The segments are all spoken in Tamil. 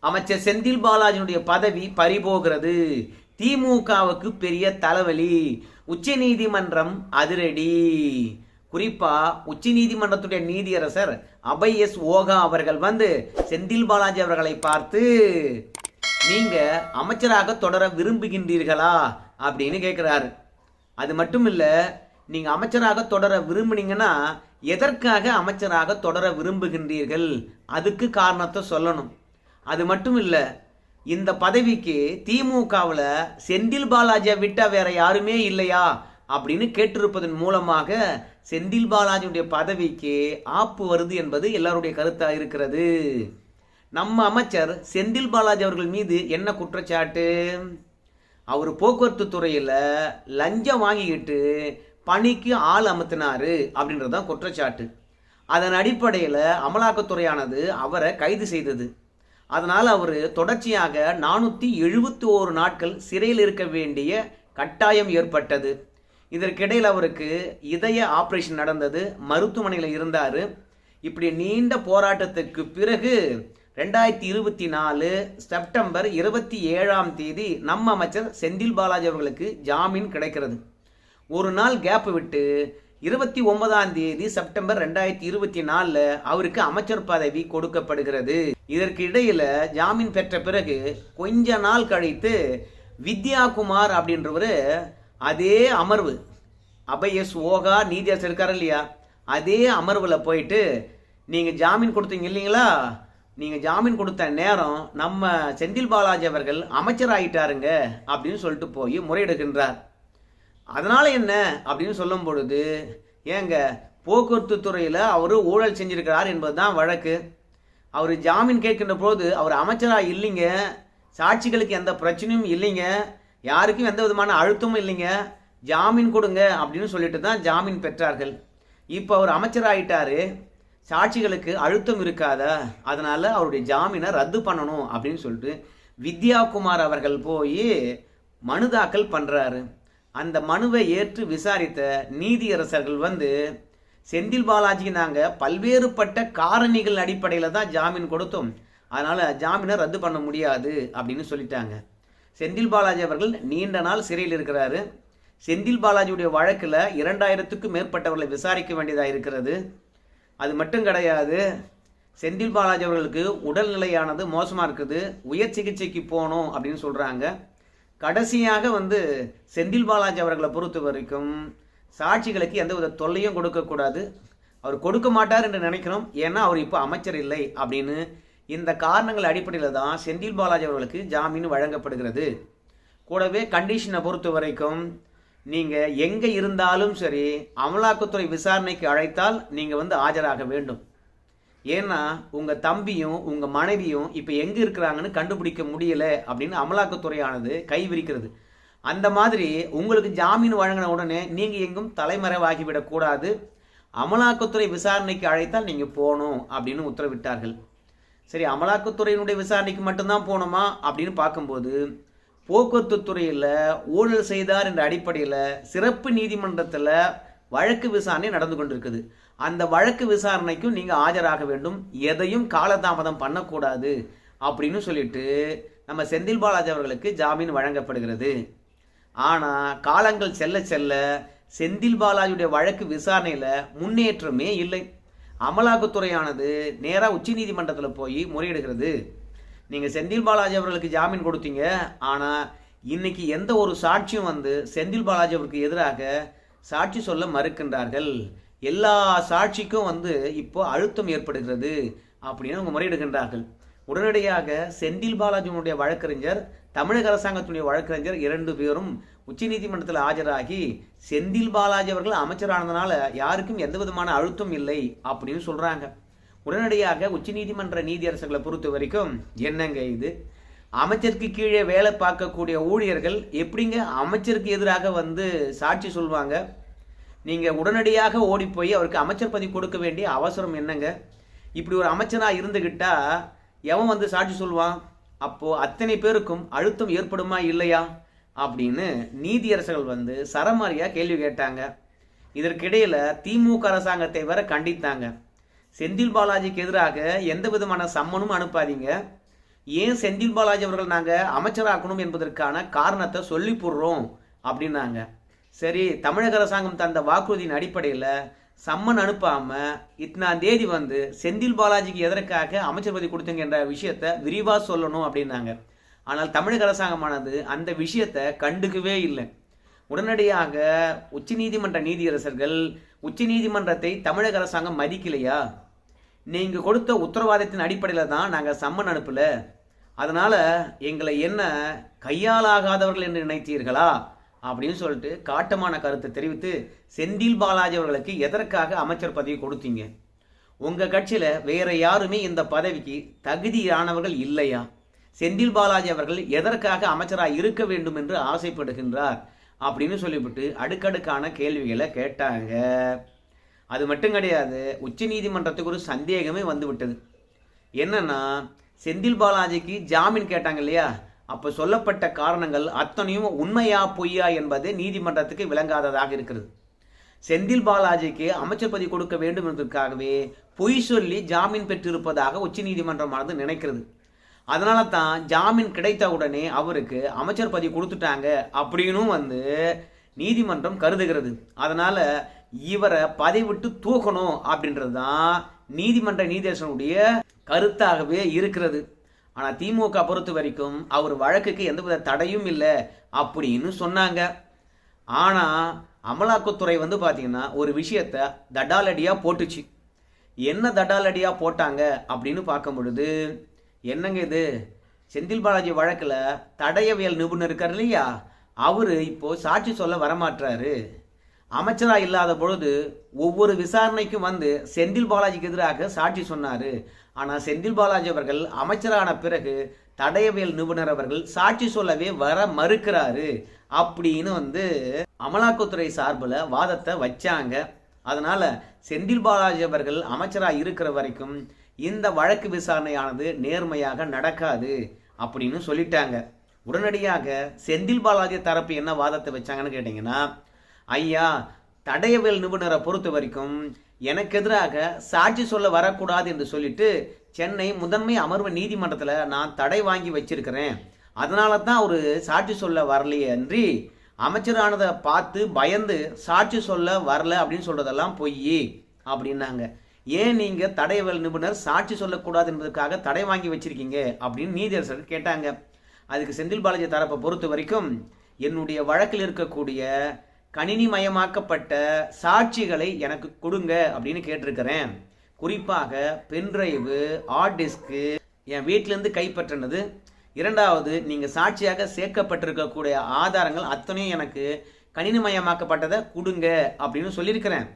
அமைச்சர் செந்தில் பாலாஜினுடைய பதவி பறிபோகிறது. திமுகவுக்கு பெரிய தலைவலி. உச்ச நீதிமன்றம் அதிரடி. குறிப்பா உச்ச நீதிமன்றத்துடைய நீதியரசர் அபய் எஸ் ஓகா அவர்கள் வந்து செந்தில் பாலாஜி அவர்களை பார்த்து நீங்க அமைச்சராக தொடர விரும்புகின்றீர்களா? அப்படின்னு கேட்கிறாரு அது மட்டும் இல்ல நீங்க அமைச்சராக தொடர விரும்புனீங்கன்னா எதற்காக அமைச்சராக தொடர விரும்புகின்றீர்கள்? அதுக்கு காரணத்தை சொல்லணும். அது மட்டும் இல்லை இந்த பதவிக்கு திமுகவில் செந்தில் பாலாஜியை விட்டால் வேற யாருமே இல்லையா? அப்படின்னு கேட்டிருப்பதன் மூலமாக செந்தில் பாலாஜியுடைய பதவிக்கு ஆப்பு வருது என்பது எல்லாருடைய கருத்தாக இருக்கிறது. நம்ம அமைச்சர் செந்தில் பாலாஜி அவர்கள் மீது என்ன குற்றச்சாட்டு? அவர் போக்குவரத்து துறையில் லஞ்சம் வாங்கிக்கிட்டு பணிக்கு ஆள் அமர்த்தினாரு அப்படின்றது தான் குற்றச்சாட்டு. அதன் அடிப்படையில் அமலாக்கத்துறையானது அவரை கைது செய்தது. அதனால் அவர் தொடர்ச்சியாக நானூற்றி எழுபத்தி ஓரு நாட்கள் சிறையில் இருக்க வேண்டிய கட்டாயம் ஏற்பட்டது. இதற்கிடையில் அவருக்கு இதய ஆப்ரேஷன் நடந்தது. மருத்துவமனையில் இருந்தார். இப்படி நீண்ட போராட்டத்துக்கு பிறகு ரெண்டாயிரத்தி இருபத்தி நாலு செப்டம்பர் இருபத்தி ஏழாம் தேதி நம்ம அமைச்சர் செந்தில் பாலாஜி அவர்களுக்கு ஜாமீன் கிடைக்கிறது. ஒரு நாள் கேப் விட்டு இருபத்தி ஒன்பதாம் தேதி செப்டம்பர் ரெண்டாயிரத்தி இருபத்தி நாலில் அவருக்கு அமைச்சர் பதவி கொடுக்கப்படுகிறது. இதற்கு இடையில ஜாமீன் பெற்ற பிறகு கொஞ்ச நாள் கழித்து வித்யாகுமார் அப்படின்றவர் அதே அமர்வு அபயஸ் ஓகா நீதியரசு இருக்கார் இல்லையா? அதே அமர்வில் போயிட்டு நீங்கள் ஜாமீன் கொடுத்தீங்க இல்லைங்களா? நீங்கள் ஜாமீன் கொடுத்த நேரம் நம்ம செந்தில் பாலாஜி அவர்கள் அமைச்சர் ஆகிட்டாருங்க அப்படின்னு சொல்லிட்டு போய் முறையிடுகின்றார். அதனால் என்ன அப்படின்னு சொல்லும் பொழுது ஏங்க போக்குவரத்து துறையில் அவர் ஊழல் செஞ்சிருக்கிறார் என்பதுதான் வழக்கு. அவர் ஜாமீன் கேட்கின்ற போது அவர் அமைச்சராக இல்லைங்க சாட்சிகளுக்கு எந்த பிரச்சனையும் இல்லைங்க யாருக்கும் எந்த விதமான அழுத்தமும் இல்லைங்க ஜாமீன் கொடுங்க அப்படின்னு சொல்லிட்டு தான் ஜாமீன் பெற்றார்கள். இப்போ அவர் அமைச்சராகிட்டாரு சாட்சிகளுக்கு அழுத்தம் இருக்காதா அதனால் அவருடைய ஜாமீனை ரத்து பண்ணணும் அப்படின்னு சொல்லிட்டு வித்யாகுமார் அவர்கள் போய் மனு தாக்கல் அந்த மனுவை ஏற்று விசாரித்த நீதியரசர்கள் வந்து செந்தில் பாலாஜிக்கு நாங்கள் பல்வேறுபட்ட காரணிகள் அடிப்படையில் தான் ஜாமீன் கொடுத்தோம். அதனால் ஜாமீனை ரத்து பண்ண முடியாது அப்படின்னு சொல்லிட்டாங்க. செந்தில் பாலாஜி அவர்கள் நீண்ட நாள் சிறையில் இருக்கிறாரு. செந்தில் பாலாஜியுடைய வழக்கில் இரண்டாயிரத்துக்கும் மேற்பட்டவர்களை விசாரிக்க வேண்டியதாக இருக்கிறது. அது மட்டும் கிடையாது செந்தில் பாலாஜி அவர்களுக்கு உடல்நிலையானது மோசமாக இருக்குது. உயர் சிகிச்சைக்கு போகணும் அப்படின்னு சொல்கிறாங்க கடைசியாக வந்து செந்தில் பாலாஜி அவர்களை பொறுத்த வரைக்கும் சாட்சிகளுக்கு எந்தவித தொல்லையும் கொடுக்கக்கூடாது அவர் கொடுக்க மாட்டார் என்று நினைக்கிறோம். ஏன்னா அவர் இப்போ அமைச்சர் இல்லை அப்படின்னு இந்த காரணங்கள் அடிப்படையில் தான் செந்தில் பாலாஜி அவர்களுக்கு ஜாமீன் வழங்கப்படுகிறது. கூடவே கண்டிஷனை பொறுத்த வரைக்கும் நீங்கள் எங்கே இருந்தாலும் சரி அமலாக்கத்துறை விசாரணைக்கு அழைத்தால் நீங்கள் வந்து ஆஜராக வேண்டும். ஏன்னா உங்கள் தம்பியும் உங்கள் மனைவியும் இப்போ எங்கே இருக்கிறாங்கன்னு கண்டுபிடிக்க முடியல அப்படின்னு அமலாக்கத்துறையானது கை விரிக்கிறது. அந்த மாதிரி உங்களுக்கு ஜாமீன் வழங்கின உடனே நீங்கள் எங்கும் தலைமறைவாகிவிடக்கூடாது அமலாக்கத்துறை விசாரணைக்கு அழைத்தால் நீங்கள் போகணும் அப்படின்னு உத்தரவிட்டார்கள். சரி அமலாக்கத்துறையினுடைய விசாரணைக்கு மட்டும்தான் போகணுமா அப்படின்னு பார்க்கும்போது போக்குவரத்து துறையில் ஊழல் செய்தார் என்ற அடிப்படையில் சிறப்பு நீதிமன்றத்தில் வழக்கு விசாரணை நடந்து கொண்டிருக்குது. அந்த வழக்கு விசாரணைக்கும் நீங்கள் ஆஜராக வேண்டும். எதையும் காலதாமதம் பண்ணக்கூடாது அப்படின்னு சொல்லிட்டு நம்ம செந்தில் பாலாஜி அவர்களுக்கு ஜாமீன் வழங்கப்படுகிறது. ஆனால் காலங்கள் செல்ல செல்ல செந்தில் பாலாஜியுடைய வழக்கு விசாரணையில் முன்னேற்றமே இல்லை. அமலாக்கத்துறையானது நேராக உச்சநீதிமன்றத்தில் போய் முறையிடுகிறது. நீங்கள் செந்தில் பாலாஜி அவர்களுக்கு ஜாமீன் கொடுத்தீங்க. ஆனால் இன்னைக்கு எந்த ஒரு சாட்சியும் வந்து செந்தில் பாலாஜி அவருக்கு எதிராக சாட்சி சொல்ல மறுக்கின்றார்கள். எல்லா சாட்சிக்கும் வந்து இப்போ அழுத்தம் ஏற்படுகிறது அப்படின்னு அவங்க முறையிடுகின்றார்கள். உடனடியாக செந்தில் பாலாஜியினுடைய வழக்கறிஞர் தமிழக அரசாங்கத்தினுடைய வழக்கறிஞர் இரண்டு பேரும் உச்சநீதிமன்றத்தில் ஆஜராகி செந்தில் பாலாஜி அவர்கள் அமைச்சரானதுனால யாருக்கும் எந்த விதமான அழுத்தம் இல்லை அப்படின்னு சொல்கிறாங்க உடனடியாக உச்சநீதிமன்ற நீதியரசர்களை பொறுத்த வரைக்கும் என்னங்க இது? அமைச்சருக்கு கீழே வேலை பார்க்கக்கூடிய ஊழியர்கள் எப்படிங்க அமைச்சருக்கு எதிராக வந்து சாட்சி சொல்லுவாங்க நீங்கள் உடனடியாக ஓடிப்போய் அவருக்கு அமைச்சர் பதவி கொடுக்க வேண்டிய அவசரம் என்னங்க? இப்படி ஒரு அமைச்சராக இருந்துக்கிட்டா எவன் வந்து சாட்சி சொல்வான் அப்போது அத்தனை பேருக்கும் அழுத்தம் ஏற்படுமா இல்லையா? அப்படின்னு நீதியரசர்கள் வந்து சரமாரியாக கேள்வி கேட்டாங்க. இதற்கிடையில் திமுக அரசாங்கத்தை வேற கண்டித்தாங்க. செந்தில் பாலாஜிக்கு எதிராக எந்த விதமான சம்மனும் அனுப்பாதீங்க. ஏன் செந்தில் பாலாஜி அவர்கள் நாங்கள் அமைச்சராக்கணும் என்பதற்கான காரணத்தை சொல்லி போடுறோம் அப்படின்னாங்க. சரி தமிழக அரசாங்கம் தந்த வாக்குறுதியின் அடிப்படையில் சம்மன் அனுப்பாமல் இத்தனாம் தேதி வந்து செந்தில் பாலாஜிக்கு எதற்காக அமைச்சர் பதவி கொடுத்தீங்க என்ற விஷயத்தை விரிவாக சொல்லணும் அப்படின்னாங்க. ஆனால் தமிழக அரசாங்கமானது அந்த விஷயத்தை கண்டுக்கவே இல்லை. உடனடியாக உச்சநீதிமன்ற நீதியரசர்கள் உச்சநீதிமன்றத்தை தமிழக அரசாங்கம் மதிக்கலையா? நீங்கள் கொடுத்த உத்தரவாதத்தின் அடிப்படையில் தான் நாங்கள் சம்மன் அனுப்பல. அதனால் எங்களை என்ன கையாலாகாதவர்கள் என்று நினைத்தீர்களா? அப்படின்னு சொல்லிட்டு காட்டமான கருத்தை தெரிவித்து செந்தில் பாலாஜி அவர்களுக்கு எதற்காக அமைச்சர் பதவி கொடுத்தீங்க? உங்கள் கட்சியில் வேற யாருமே இந்த பதவிக்கு தகுதியானவர்கள் இல்லையா? செந்தில் பாலாஜி அவர்கள் எதற்காக அமைச்சராக இருக்க வேண்டும் என்று ஆசைப்படுகின்றார் அப்படின்னு சொல்லிவிட்டு அடுக்கடுக்கான கேள்விகளை கேட்டாங்க. அது மட்டும் கிடையாது உச்ச நீதிமன்றத்துக்கு ஒரு சந்தேகமே வந்துவிட்டது. என்னன்னா செந்தில் பாலாஜிக்கு ஜாமீன் கேட்டாங்க இல்லையா? அப்போ சொல்லப்பட்ட காரணங்கள் அத்தனையும் உண்மையா பொய்யா என்பது நீதிமன்றத்துக்கு விளங்காததாக இருக்கிறது. செந்தில் பாலாஜிக்கு அமைச்சர் பதவி கொடுக்க வேண்டும் என்பதற்காகவே பொய் சொல்லி ஜாமீன் பெற்றிருப்பதாக உச்சநீதிமன்றமானது நினைக்கிறது. அதனால தான் ஜாமீன் கிடைத்த உடனே அவருக்கு அமைச்சர் பதவி கொடுத்துட்டாங்க அப்படின்னும் வந்து நீதிமன்றம் கருதுகிறது. அதனால இவரை பதவி விட்டு தூக்கணும் அப்படின்றது தான் நீதிமன்ற நீதியரசனுடைய கருத்தாகவே இருக்கிறது. ஆனால் திமுக பொறுத்த வரைக்கும் அவர் வழக்குக்கு எந்தவித தடையும் இல்லை அப்படின்னு சொன்னாங்க. ஆனால் அமலாக்கத்துறை வந்து பார்த்திங்கன்னா ஒரு விஷயத்த தடாலடியாக போட்டுச்சு. என்ன தடாலடியாக போட்டாங்க அப்படின்னு பார்க்கும் பொழுது என்னங்க இது? செந்தில் பாலாஜி வழக்கில் தடயவியல் நிபுணர் இருக்கார் இல்லையா? அவர் இப்போ சாட்சி சொல்ல வரமாட்டாரு அமைச்சராக இல்லாத பொழுது ஒவ்வொரு விசாரணைக்கும் வந்து செந்தில் பாலாஜிக்கு எதிராக சாட்சி சொன்னார். ஆனால் செந்தில் பாலாஜி அவர்கள் அமைச்சரான பிறகு தடயவியல் நிபுணர் அவர்கள் சாட்சி சொல்லவே வர மறுக்கிறாரு அப்படின்னு வந்து அமலாக்கத்துறை சார்பில் வாதத்தை வச்சாங்க. அதனால் செந்தில் பாலாஜி அவர்கள் அமைச்சராக இருக்கிற வரைக்கும் இந்த வழக்கு விசாரணையானது நேர்மையாக நடக்காது அப்படின்னு சொல்லிட்டாங்க. உடனடியாக செந்தில் பாலாஜி தரப்பு என்ன வாதத்தை வச்சாங்கன்னு கேட்டிங்கன்னா ஐயா தடயவியல் நிபுணரை பொறுத்த வரைக்கும் எனக்கு எதிராக சாட்சி சொல்ல வரக்கூடாது என்று சொல்லிட்டு சென்னை முதன்மை அமர்வு நீதிமன்றத்தில் நான் தடை வாங்கி வச்சிருக்கிறேன். அதனால தான் அவர் சாட்சி சொல்ல வரலையே அன்றி அமைச்சரானதை பார்த்து பயந்து சாட்சி சொல்ல வரல அப்படின்னு சொல்றதெல்லாம் பொய் அப்படின்னாங்க. ஏன் நீங்க தடையவல் நிபுணர் சாட்சி சொல்லக்கூடாது என்பதற்காக தடை வாங்கி வச்சிருக்கீங்க அப்படின்னு நீதியரசர் கேட்டாங்க. அதுக்கு செந்தில் பாலாஜி தரப்பை பொறுத்த வரைக்கும் என்னுடைய வழக்கில் இருக்கக்கூடிய கணினிமயமாக்கப்பட்ட சாட்சிகளை எனக்கு கொடுங்க அப்படின்னு கேட்டிருக்கிறேன். குறிப்பாக பென்ட்ரைவு ஹார்ட் டிஸ்க்கு என் வீட்டிலேருந்து கைப்பற்றினது. இரண்டாவது நீங்கள் சாட்சியாக சேர்க்கப்பட்டிருக்கக்கூடிய ஆதாரங்கள் அத்தனையும் எனக்கு கணினிமயமாக்கப்பட்டதை கொடுங்க அப்படின்னு சொல்லியிருக்கிறேன்.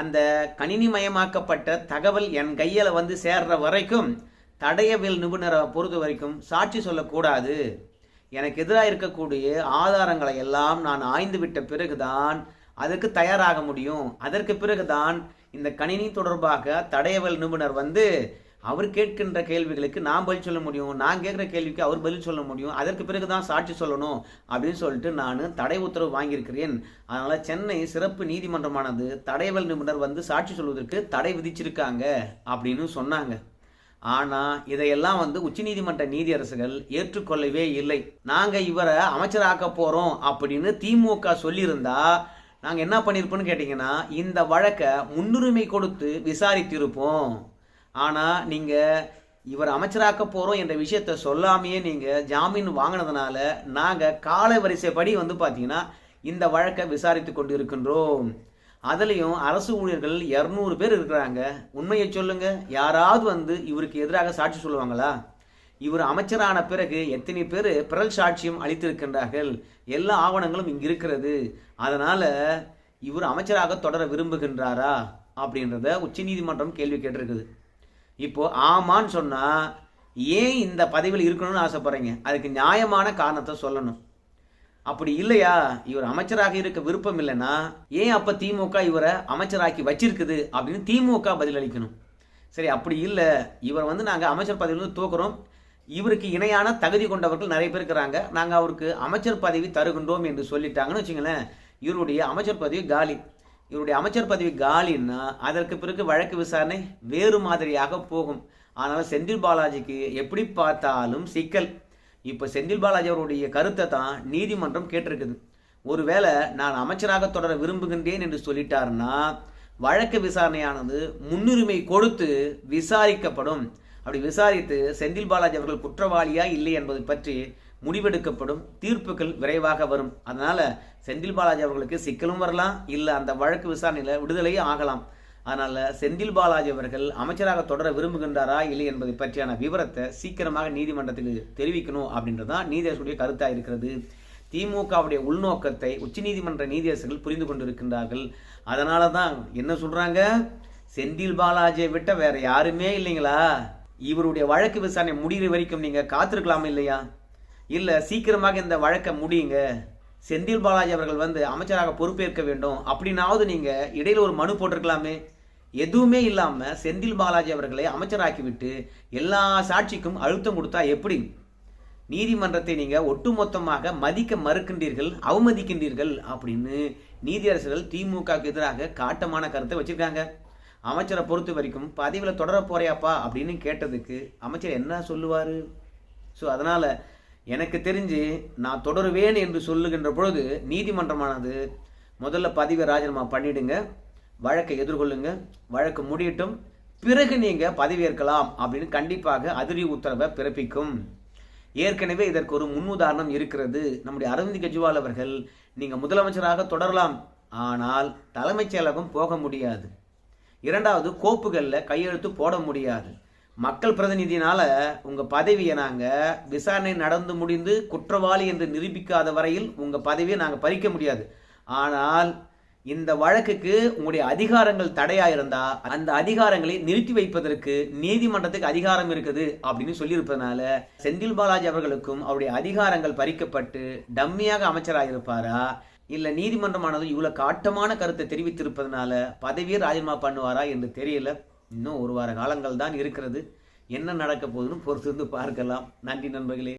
அந்த கணினிமயமாக்கப்பட்ட தகவல் என் கையில் வந்து சேர்ற வரைக்கும் தடயவியல் நிபுணரை பொறுத்த வரைக்கும் சாட்சி சொல்லக்கூடாது. எனக்கு எதிராக இருக்கக்கூடிய ஆதாரங்களை எல்லாம் நான் ஆய்ந்து விட்ட பிறகுதான் அதற்கு தயாராக முடியும். அதற்கு பிறகுதான் இந்த கணினி தொடர்பாக தடையவல் நிபுணர் வந்து அவர் கேட்கின்ற கேள்விகளுக்கு நான் பதில் சொல்ல முடியும் நான் கேட்குற கேள்விக்கு அவர் பதில் சொல்ல முடியும் அதற்கு பிறகு தான் சாட்சி சொல்லணும் அப்படின்னு சொல்லிட்டு நான் தடை உத்தரவு வாங்கியிருக்கிறேன். அதனால் சென்னை சிறப்பு நீதிமன்றமானது தடயவியல் நிபுணர் வந்து சாட்சி சொல்வதற்கு தடை விதிச்சிருக்காங்க அப்படின்னு சொன்னாங்க. ஆனால் இதையெல்லாம் வந்து உச்சநீதிமன்ற நீதியரசுகள் ஏற்றுக்கொள்ளவே இல்லை. நாங்கள் இவரை அமைச்சராக்க போகிறோம் அப்படின்னு திமுக சொல்லியிருந்தா நாங்கள் என்ன பண்ணியிருப்போம்னு கேட்டிங்கன்னா இந்த வழக்கை முன்னுரிமை கொடுத்து விசாரித்திருப்போம். ஆனால் நீங்கள் இவர் அமைச்சராக்க போகிறோம் என்ற விஷயத்த சொல்லாமையே நீங்கள் ஜாமீன் வாங்கினதுனால நாங்கள் கால வரிசைப்படி வந்து பார்த்தீங்கன்னா இந்த வழக்கை விசாரித்து கொண்டு இருக்கின்றோம் அதுலேயும் அரசு ஊழியர்கள் இரநூறு பேர் இருக்கிறாங்க. உண்மையை சொல்லுங்க. யாராவது வந்து இவருக்கு எதிராக சாட்சி சொல்லுவாங்களா? இவர் அமைச்சரான பிறகு எத்தனை பேர் பிறல் சாட்சியம் அளித்திருக்கின்றார்கள்? எல்லா ஆவணங்களும் இங்கு இருக்கிறது. அதனால் இவர் அமைச்சராக தொடர விரும்புகின்றாரா? அப்படின்றத உச்சநீதிமன்றம் கேள்வி கேட்டிருக்குது. இப்போ ஆமான்னு சொன்னால் ஏன் இந்த பதவியில் இருக்கணும்னு ஆசைப்பட்றீங்க? அதுக்கு நியாயமான காரணத்தை சொல்லணும். அப்படி இல்லையா? இவர் அமைச்சராக இருக்க விருப்பம் இல்லைன்னா ஏன் அப்போ திமுக இவரை அமைச்சராக்கி வச்சிருக்குது அப்படின்னு திமுக பதிலளிக்கணும். சரி அப்படி இல்லை. இவர் வந்து நாங்கள் அமைச்சர் பதவியிலிருந்து தூக்குறோம். இவருக்கு இணையான தகுதி கொண்டவர்கள் நிறைய பேர் இருக்கிறாங்க. நாங்கள் அவருக்கு அமைச்சர் பதவி தருகின்றோம் என்று சொல்லிட்டாங்கன்னு வச்சுங்களேன் இவருடைய அமைச்சர் பதவி காலி. இவருடைய அமைச்சர் பதவி காலின்னா அதற்கு பிறகு வழக்கு விசாரணை வேறு மாதிரியாக போகும். ஆனால் செந்தில் பாலாஜிக்கு எப்படி பார்த்தாலும் சிக்கல். இப்போ செந்தில் பாலாஜி அவருடைய கருத்தை தான் நீதிமன்றம் கேட்டிருக்குது. ஒருவேளை நான் அமைச்சராக தொடர விரும்புகின்றேன் என்று சொல்லிட்டாருன்னா வழக்கு விசாரணையானது முன்னுரிமை கொடுத்து விசாரிக்கப்படும். அப்படி விசாரித்து செந்தில் பாலாஜி அவர்கள் குற்றவாளியா இல்லை என்பது பற்றி முடிவெடுக்கப்படும் தீர்ப்புகள் விரைவாக வரும். அதனால செந்தில் பாலாஜி அவர்களுக்கு சிக்கலும் வரலாம். இல்லை அந்த வழக்கு விசாரணையில் விடுதலையும் ஆகலாம். அதனால் செந்தில் பாலாஜி அவர்கள் அமைச்சராக தொடர விரும்புகின்றாரா இல்லை என்பதை பற்றியான விவரத்தை சீக்கிரமாக நீதிமன்றத்துக்கு தெரிவிக்கணும் அப்படின்றதான் நீதியரசுடைய கருத்தாக இருக்கிறது. திமுகவுடைய உள்நோக்கத்தை உச்சநீதிமன்ற நீதியரசர்கள் புரிந்து கொண்டிருக்கின்றார்கள். அதனால தான் என்ன சொல்கிறாங்க செந்தில் பாலாஜியை விட்ட வேற யாருமே இல்லைங்களா? இவருடைய வழக்கு விசாரணை முடிகிற வரைக்கும் நீங்கள் காத்திருக்கலாம் இல்லையா? இல்லை சீக்கிரமாக இந்த வழக்கை முடியுங்க. செந்தில் பாலாஜி அவர்கள் வந்து அமைச்சராக பொறுப்பேற்க வேண்டும். அப்படின்னாவது நீங்கள் இடையில் ஒரு மனு போட்டிருக்கலாமே. எதுவுமே இல்லாம செந்தில் பாலாஜி அவர்களை அமைச்சராக்கிவிட்டு எல்லா சாட்சிக்கும் அழுத்தம் கொடுத்தா எப்படி? நீதிமன்றத்தை நீங்க ஒட்டுமொத்தமாக மதிக்க மறுக்கின்றீர்கள் அவமதிக்கின்றீர்கள் அப்படின்னு நீதியரசர்கள் திமுகவுக்கு எதிராக காட்டமான கருத்தை வச்சிருக்காங்க. அமைச்சரை பொறுத்த வரைக்கும் பதவியில் தொடர போறியாப்பா? அப்படின்னு கேட்டதுக்கு அமைச்சர் என்ன சொல்லுவாரு? ஸோ அதனால எனக்கு தெரிஞ்சு நான் தொடருவேன் என்று சொல்லுகின்ற பொழுது நீதிமன்றமானது முதல்ல பதவியை ராஜினாமா பண்ணிடுங்க. வழக்கை எதிர்கொள்ளுங்க வழக்கு முடியட்டும் பிறகு நீங்க பதவியேற்கலாம் அப்படின்னு கண்டிப்பாக அதிரி உத்தரவை பிறப்பிக்கும். ஏற்கனவே இதற்கு ஒரு முன்னுதாரணம் இருக்கிறது. நம்முடைய அரவிந்த் கெஜ்ரிவால் அவர்கள் நீங்க முதலமைச்சராக தொடரலாம் ஆனால் தலைமைச் செயலகம் போக முடியாது. இரண்டாவது கோப்புகளில் கையெழுத்து போட முடியாது. மக்கள் பிரதிநிதினால உங்க பதவியை நாங்க விசாரணை நடந்து முடிந்து குற்றவாளி என்று நிரூபிக்காத வரையில் உங்க பதவியை நாங்கள் பறிக்க முடியாது. ஆனால் இந்த வழக்குக்கு உங்களுடைய அதிகாரங்கள் தடையா இருந்தா அந்த அதிகாரங்களை நிறுத்தி வைப்பதற்கு நீதிமன்றத்துக்கு அதிகாரம் இருக்குது அப்படின்னு சொல்லியிருப்பதனால செந்தில் பாலாஜி அவர்களுக்கும் அவருடைய அதிகாரங்கள் பறிக்கப்பட்டு டம்மியாக அமைச்சராக இருப்பாரா இல்ல நீதிமன்றமானது இவ்வளவு காட்டமான கருத்தை தெரிவித்திருப்பதனால பதவியை ராஜினாமா பண்ணுவாரா என்று தெரியல. இன்னும் ஒரு வார காலங்கள் தான் இருக்கிறது. என்ன நடக்க போகுதுன்னு பொறுத்திருந்து பார்க்கலாம். நன்றி நண்பர்களே.